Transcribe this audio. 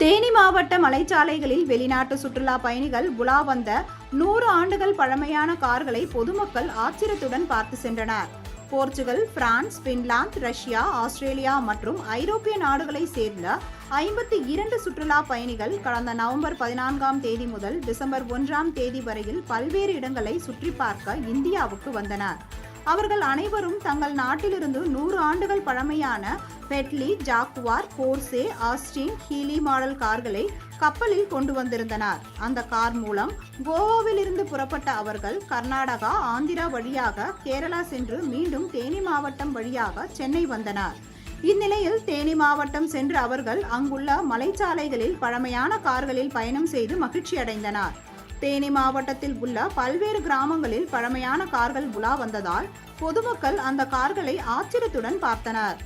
தேனி மாவட்ட மலைச்சாலைகளில் வெளிநாட்டு சுற்றுலா பயணிகள் உலா வந்த நூறு ஆண்டுகள் பழமையான கார்களை பொதுமக்கள் ஆச்சரியத்துடன் பார்த்து சென்றனர். Portugal France Finland Russia Australia மற்றும் ஐரோப்பிய நாடுகளை சேர்ந்த ஐம்பத்தி இரண்டு சுற்றுலா பயணிகள் கடந்த நவம்பர் பதினான்காம் தேதி முதல் டிசம்பர் ஒன்றாம் தேதி வரையில் பல்வேறு இடங்களை சுற்றி பார்க்க இந்தியாவுக்கு வந்தனர். அவர்கள் அனைவரும் தங்கள் நாட்டிலிருந்து நூறு ஆண்டுகள் பழமையான Bentley Jaguar Porsche Austin Healey model கார்களை கப்பலில் கொண்டு வந்திருந்தனர். அந்த கார் மூலம் கோவாவிலிருந்து புறப்பட்ட அவர்கள் கர்நாடகா ஆந்திரா வழியாக கேரளா சென்று மீண்டும் தேனி மாவட்டம் வழியாக சென்னை வந்தனர். இந்நிலையில் தேனி மாவட்டம் சென்று அவர்கள் அங்குள்ள மலைச்சாலைகளில் பழமையான கார்களில் பயணம் செய்து மகிழ்ச்சி அடைந்தனர். தேனி மாவட்டத்தில் உள்ள பல்வேறு கிராமங்களில் பழமையான கார்கள் உலா வந்ததால் பொதுமக்கள் அந்த கார்களை ஆச்சரியத்துடன் பார்த்தனர்.